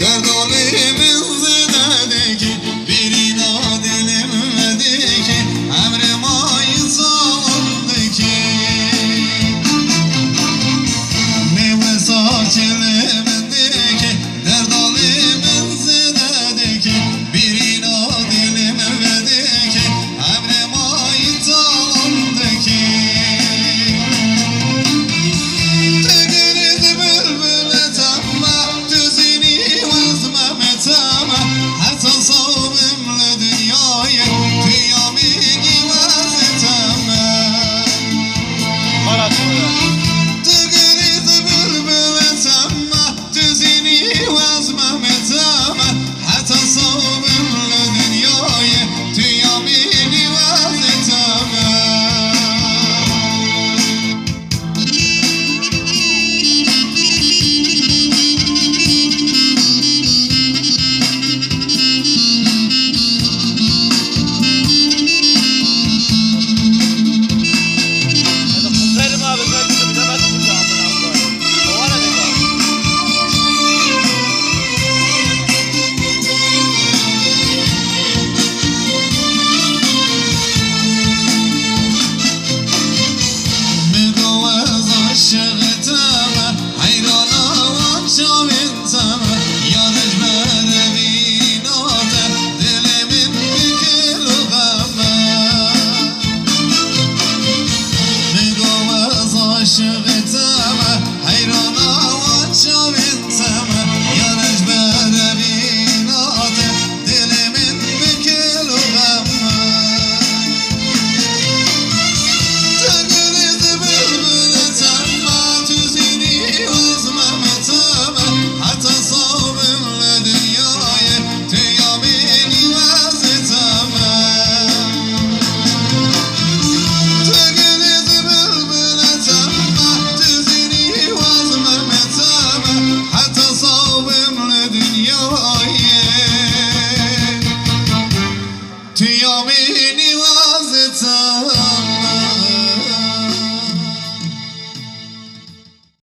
Derdolimin zededeki soul. arrêtera.